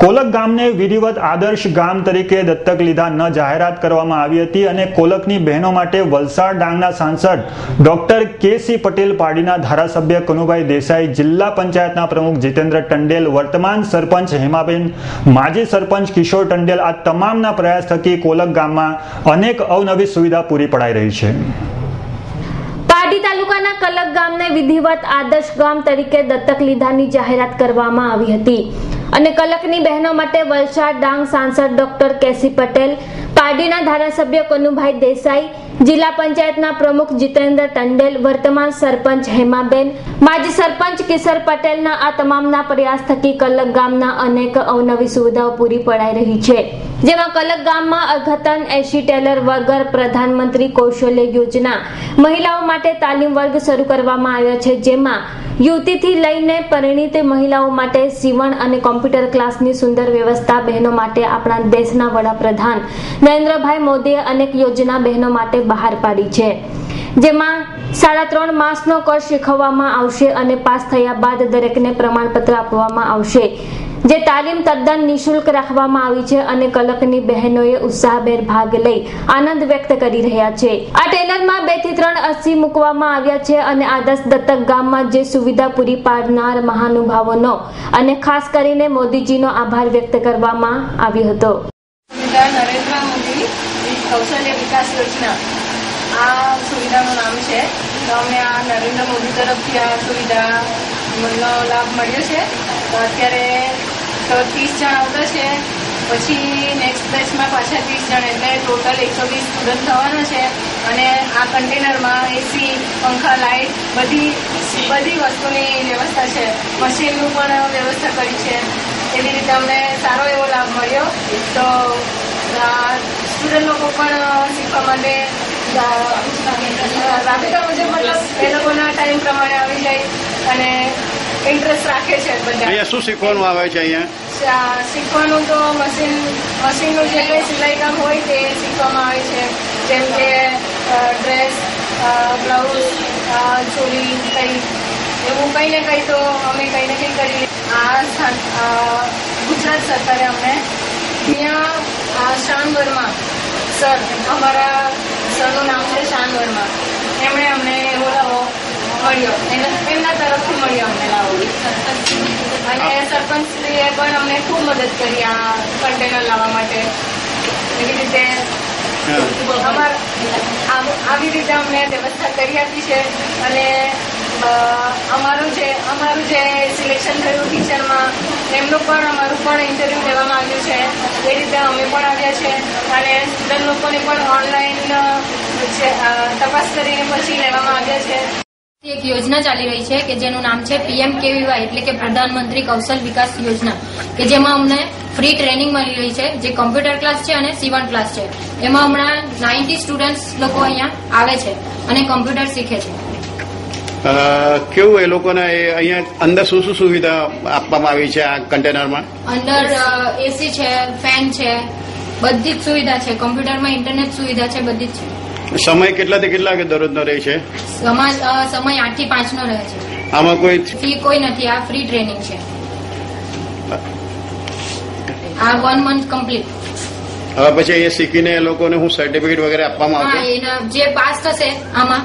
કોલક ગામને વિધિવત આદર્શ ગામ તરીકે દત્તક લીધા ન જાહેરાત કરવામાં આવી હતી અને કોલકની બહેનો માટે વલસાડ ડાંગના સાંસદ ડોક્ટર કે સી પટેલ પાર્ટીના ધારાસભ્ય કનુભાઈ દેસાઈ, જિલ્લા પંચાયતના પ્રમુખ જીતેન્દ્ર ટંડેલ, વર્તમાન સરપંચ હેમાબેન, માજી સરપંચ કિશોર ટંડેલ આ તમામના પ્રયાસ થકી કોલક ગામમાં અનેક અવનવી સુવિધા પૂરી પડાઈ રહી છે. પારડી તાલુકાના કલક ગામને વિધિવત આદર્શ ગામ તરીકે દત્તક લીધાની જાહેરાત કરવામાં આવી હતી. અને કલકની બહેનો માટે વલસાડ ડાંગ સાંસદ ડોક્ટર કેસી પટેલ, પારડીના ધારાસભ્ય કનુભાઈ દેસાઈ, જિલ્લા પંચાયતના પ્રમુખ જીતેન્દ્ર ટંડેલ, વર્તમાન સરપંચ હેમાબેન, માજી સરપંચ કિશોર પટેલના આ તમામના પ્રયાસ થકી કલક ગામના અનેક અવનવી સુવિધાઓ પૂરી પડાઈ રહી છે. જેમાં કલક ગામમાં અઘતન એસી ટેલર વગર પ્રધાનમંત્રી કૌશલ્ય યોજના મહિલાઓ માટે તાલીમ વર્ગ શરૂ કરવામાં આવ્યો છે, જેમાં યુવતીથી લઈને પરિણીત મહિલાઓ માટે સીવણ અને કોમ્પ્યુટર ક્લાસની સુંદર વ્યવસ્થા બહેનો માટે આપણા દેશના વડાપ્રધાન નરેન્દ્રભાઈ મોદીએ અનેક યોજના બહેનો માટે બહાર પાડી છે, જેમાં સાડા ત્રણ માસનો કોર્સ શીખવવામાં આવશે અને પાસ થયા બાદ દરેકને પ્રમાણપત્ર આપવામાં આવશે. જે તાલીમ તદ્દન નિઃશુલ્ક રાખવામાં આવી છે અને કલકની બહેનોએ ઉત્સાહભેર ભાગ લઈ આનંદ વ્યક્ત કરી રહ્યા છે. આ ટેલરમાં બેથી ત્રણ અસી મૂકવામાં આવ્યા છે અને આદર્શ દત્તક ગામમાં જે સુવિધા પૂરી પાડનાર મહાનુભાવોનો અને ખાસ કરીને મોદીજીનો આભાર વ્યક્ત કરવામાં આવ્યો હતો. કૌશલ્ય વિકાસ યોજના. આ સુવિધાનું નામ છે. તો અમે આ નરેન્દ્ર મોદી તરફથી આ સુવિધાનો લાભ મળ્યો છે. તો અત્યારે તો ત્રીસ જણ આવતા છે. પછી નેક્સ્ટ બેચમાં પાછા ત્રીસ જણ, એટલે ટોટલ એકસો વીસ સ્ટુડન્ટ થવાના છે. અને આ કન્ટેનરમાં એસી પંખા લાઇટ બધી બધી વસ્તુની વ્યવસ્થા છે. મશીનનું પણ વ્યવસ્થા કરી છે. એવી રીતે અમને સારો એવો લાભ મળ્યો. તો સ્ટુડન્ટ લોકો પણ શીખવા માટે રાબેતા મુજબ મતલબ એ લોકોના ટાઈમ પ્રમાણે આવી જાય. અને ઇન્ટરેસ્ટ રાખે છે બધા અહીંયા શું શીખવાનું આવે છે અહીંયા? શીખવાનું તો મશીન મશીનનું જે કંઈ સિલાઈ કામ હોય તે શીખવામાં આવે છે. જેમ કે ડ્રેસ બ્લાઉઝ ચોલી કંઈ. એવું કંઈ ને કંઈ તો અમે કંઈ ને કંઈ કરી આ ગુજરાત સરકારે અમને અહીંયા શાન વર્મા સર અમારા સરનું નામ છે શાન વર્મા એમણે અમને એવો લાવો મળ્યો એના એમના તરફથી મળ્યો અમને લાવો અને સરપંચશ્રીએ પણ અમને ખૂબ મદદ કરી આ કન્ટેનર લાવવા માટે એવી રીતે આવી રીતે અમને વ્યવસ્થા કરી આપી છે અને અમારું જે અમારું જે સિલેક્શન થયું ટીચરમાં એમનું પણ અમારું પણ ઇન્ટરવ્યુ લેવામાં આવ્યું છે એ રીતે અમે પણ આવ્યા છે અને સ્ટુડન્ટ લોકોને પણ ઓનલાઈન તપાસ કરીને પછી લેવામાં આવ્યા છે એક યોજના ચાલી રહી છે કે જેનું નામ છે પીએમ કેવીવાય એટલે કે પ્રધાનમંત્રી કૌશલ વિકાસ યોજના કે જેમાં અમને ફ્રી ટ્રેનિંગ મળી રહી છે જે કમ્પ્યુટર ક્લાસ છે અને સીવણ ક્લાસ છે. એમાં હમણાં નાઇન્ટી સ્ટુડન્ટ્સ લોકો અહીંયા આવે છે અને કોમ્પ્યુટર શીખે છે. કેવું એ લોકોને અહીંયા અંદર શું શું સુવિધા આપવામાં આવી છે આ કન્ટેનરમાં અંદર એસી છે ફેન છે બધી જ સુવિધા છે કમ્પ્યુટરમાં ઇન્ટરનેટ સુવિધા છે બધી જ છે. સમય કેટલાથી કેટલા દરરોજનો રહે છે? સમાજ સમય આઠથી પાંચ નો રહે છે. આમાં કોઈ ફી કોઈ નથી આ ફ્રી ટ્રેનિંગ છે. આ વન મંથ કમ્પ્લીટ હવે પછી અહીંયા શીખીને એ લોકોને હું સર્ટિફિકેટ વગેરે આપવામાં આવે આવશે? એના જે પાસ થશે આમાં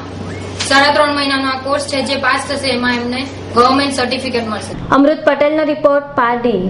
સાડા ત્રણ મહિનાનો આ કોર્સ છે જે પાસ થશે એમાં એમને ગવર્મેન્ટ સર્ટિફિકેટ મળશે. અમૃત પટેલનો રિપોર્ટ પારડી.